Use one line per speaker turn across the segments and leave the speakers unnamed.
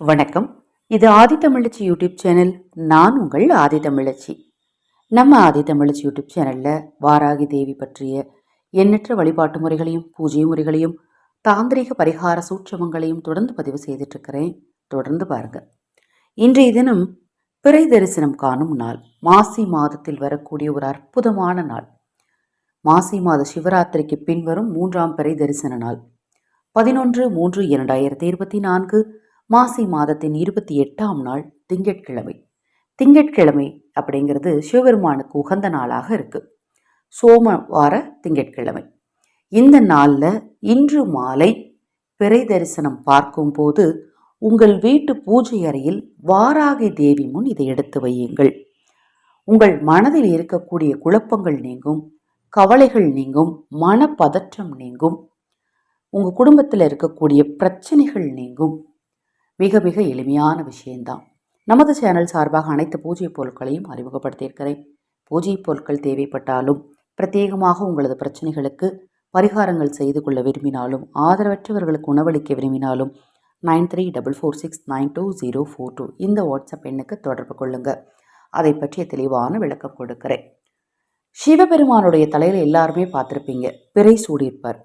வணக்கம். இது ஆதித்தமிழச்சி YouTube channel. நான் உங்கள் ஆதித்தமிழச்சி நம்ம ஆதித்தமிழச்சி யூடியூப் சேனலில் வாராகி தேவி பற்றிய எண்ணற்ற வழிபாட்டு முறைகளையும் பூஜை முறைகளையும் தாந்திரிக பரிகார சூட்சமங்களையும் தொடர்ந்து பதிவு செய்துட்ருக்கிறேன் தொடர்ந்து பாருங்கள் இன்றைய தினம் பிறை தரிசனம் காணும் நாள். மாசி மாதத்தில் வரக்கூடிய ஒரு அற்புதமான நாள். மாசி மாத சிவராத்திரிக்கு பின்வரும் மூன்றாம் பிறை தரிசன நாள். பதினொன்று மூன்று இரண்டாயிரத்தி இருபத்தி நான்கு மாசி மாதத்தின் இருபத்தி எட்டாம் நாள் திங்கட்கிழமை. திங்கட்கிழமை அப்படிங்கிறது சிவபெருமானுக்கு உகந்த நாளாக இருக்கு. சோமவார திங்கட்கிழமை. இந்த நாளில் இன்று மாலை பிறை தரிசனம் பார்க்கும்போது உங்கள் வீட்டு பூஜை அறையில் வாராகி தேவி முன் இதை எடுத்து வையுங்கள். உங்கள் மனதில் இருக்கக்கூடிய குழப்பங்கள் நீங்கும் கவலைகள் நீங்கும் மனப்பதற்றம் நீங்கும் உங்கள் குடும்பத்தில் இருக்கக்கூடிய பிரச்சனைகள் நீங்கும் மிக மிக எளிமையான விஷயம்தான். நமது சேனல் சார்பாக அனைத்து பூஜை பொருட்களையும் அறிமுகப்படுத்தியிருக்கிறேன். பூஜை பொருட்கள் தேவைப்பட்டாலும் பிரத்யேகமாக உங்களது பிரச்சனைகளுக்கு பரிகாரங்கள் செய்து கொள்ள விரும்பினாலும் ஆதரவற்றவர்களுக்கு உணவளிக்க விரும்பினாலும் nine three double four six nine two zero four two இந்த வாட்ஸ்அப் எண்ணுக்கு தொடர்பு கொள்ளுங்கள் அதை பற்றிய தெளிவான விளக்கம் கொடுக்கிறேன். சிவபெருமானுடைய தலையில் எல்லாருமே பார்த்துருப்பீங்க. பிறை சூடியிருப்பார்.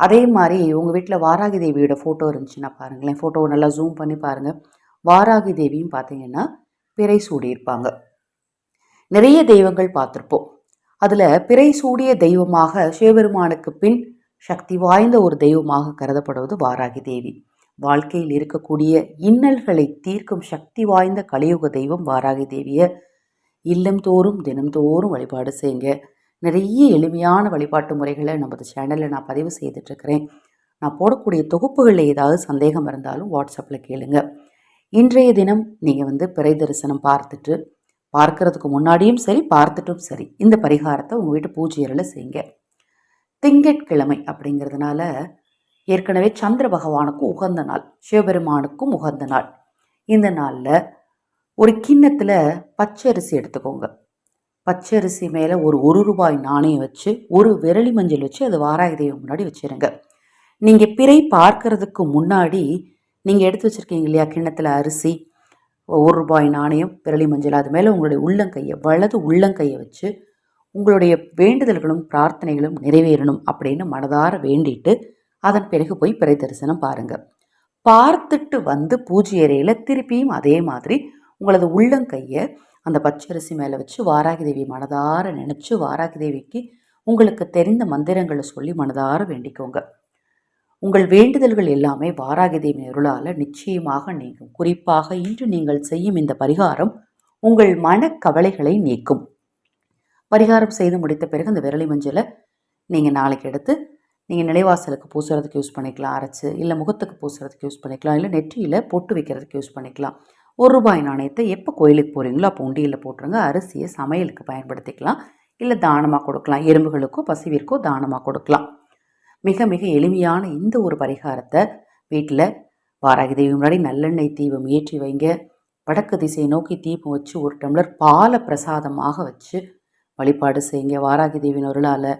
அதே மாதிரி உங்கள் வீட்டில் வாராகி தேவியோட ஃபோட்டோ இருந்துச்சுன்னா பாருங்களேன். ஃபோட்டோவை நல்லா ஜூம் பண்ணி பாருங்கள் வாராகி தேவியும் பார்த்தீங்கன்னா பிறை சூடியிருப்பாங்க. நிறைய தெய்வங்கள் பார்த்துருப்போம் அதில் பிறை சூடிய தெய்வமாக சிவபெருமானுக்கு பின் சக்தி வாய்ந்த ஒரு தெய்வமாக கருதப்படுவது வாராகி தேவி. வாழ்க்கையில் இருக்கக்கூடிய இன்னல்களை தீர்க்கும் சக்தி வாய்ந்த கலியுக தெய்வம் வாராகி தேவியை இல்லம் தோறும் தினம்தோறும் வழிபாடு செய்யுங்க. நிறைய எளிமையான வழிபாட்டு முறைகளை நமது சேனலில் நான் பதிவு செய்துட்ருக்கிறேன் நான் போடக்கூடிய தொகுப்புகளில் ஏதாவது சந்தேகம் இருந்தாலும் வாட்ஸ்அப்பில் கேளுங்க. இன்றைய தினம் நீங்கள் வந்து பிறை தரிசனம் பார்த்துட்டு பார்க்கறதுக்கு முன்னாடியும் சரி பார்த்துட்டும் சரி இந்த பரிகாரத்தை உங்கள் வீட்டு பூஜையரில் செய்யுங்க. திங்கட்கிழமை அப்படிங்கிறதுனால ஏற்கனவே சந்திர பகவானுக்கும் உகந்த நாள் சிவபெருமானுக்கும் உகந்த நாள். இந்த நாளில் ஒரு கிண்ணத்தில் பச்சரிசி எடுத்துக்கோங்க. பச்சரிசி மேலே ஒரு ஒரு ரூபாய் நாணயம் வச்சு ஒரு விரலி மஞ்சள் வச்சு அது வாராய தெய்வம் முன்னாடி வச்சுருங்க. நீங்கள் பிறை பார்க்கறதுக்கு முன்னாடி நீங்கள் எடுத்து வச்சுருக்கீங்க இல்லையா கிண்ணத்தில் அரிசி ஒரு ரூபாய் நாணயம் விரலி மஞ்சள் அது மேலே உங்களுடைய உள்ளங்கையை வலது உள்ளங்கையை வச்சு உங்களுடைய வேண்டுதல்களும் பிரார்த்தனைகளும் நிறைவேறணும் அப்படின்னு மனதார வேண்டிட்டு அதன் பிறகு போய் பிறை தரிசனம் பாருங்கள் பார்த்துட்டு வந்து பூஜை அறையில் திருப்பியும் அதே மாதிரி உங்களது உள்ளங்கையை அந்த பச்சரிசி மேலே வச்சு வாராகி தேவி மனதார நினச்சி வாராகி தேவிக்கு உங்களுக்கு தெரிந்த மந்திரங்களை சொல்லி மனதார வேண்டிக்கோங்க. உங்கள் வேண்டுதல்கள் எல்லாமே வாராகி தேவி அருளால் நிச்சயமாக நீங்கும். குறிப்பாக இன்று நீங்கள் செய்யும் இந்த பரிகாரம் உங்கள் மனக்கவலைகளை நீக்கும். பரிகாரம் செய்து முடித்த பிறகு அந்த விரலி மஞ்சளை நீங்கள் நாளைக்கு எடுத்து நீங்கள் நிலைவாசலுக்கு பூசுறதுக்கு யூஸ் பண்ணிக்கலாம். அரைச்சி இல்லை முகத்துக்கு பூசுறதுக்கு யூஸ் பண்ணிக்கலாம். இல்லை நெற்றியில் பொட்டு வைக்கிறதுக்கு யூஸ் பண்ணிக்கலாம். ஒரு ரூபாய் நாணயத்தை எப்போ கோயிலுக்கு போகிறீங்களோ அப்போ உண்டியில் போட்டுருங்க. அரிசியை சமையலுக்கு பயன்படுத்திக்கலாம். இல்லை தானமாக கொடுக்கலாம். எறும்புகளுக்கோ பசுவிற்கோ தானமாக கொடுக்கலாம். மிக மிக எளிமையான இந்த ஒரு பரிகாரத்தை வீட்டில் வாராகி தேவி முன்னாடி நல்லெண்ணெய் தீபம் ஏற்றி வைங்க. வடக்கு திசையை நோக்கி தீபம் வச்சு ஒரு டம்ளர் பாலை பிரசாதமாக வச்சு வழிபாடு செய்யுங்க. வாராகி தேவியின் அருளால்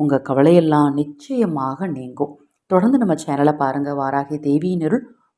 உங்கள் கவலையெல்லாம் நிச்சயமாக நீங்கும். தொடர்ந்து நம்ம சேனலை பாருங்கள் வாராகி தேவியின் அருள்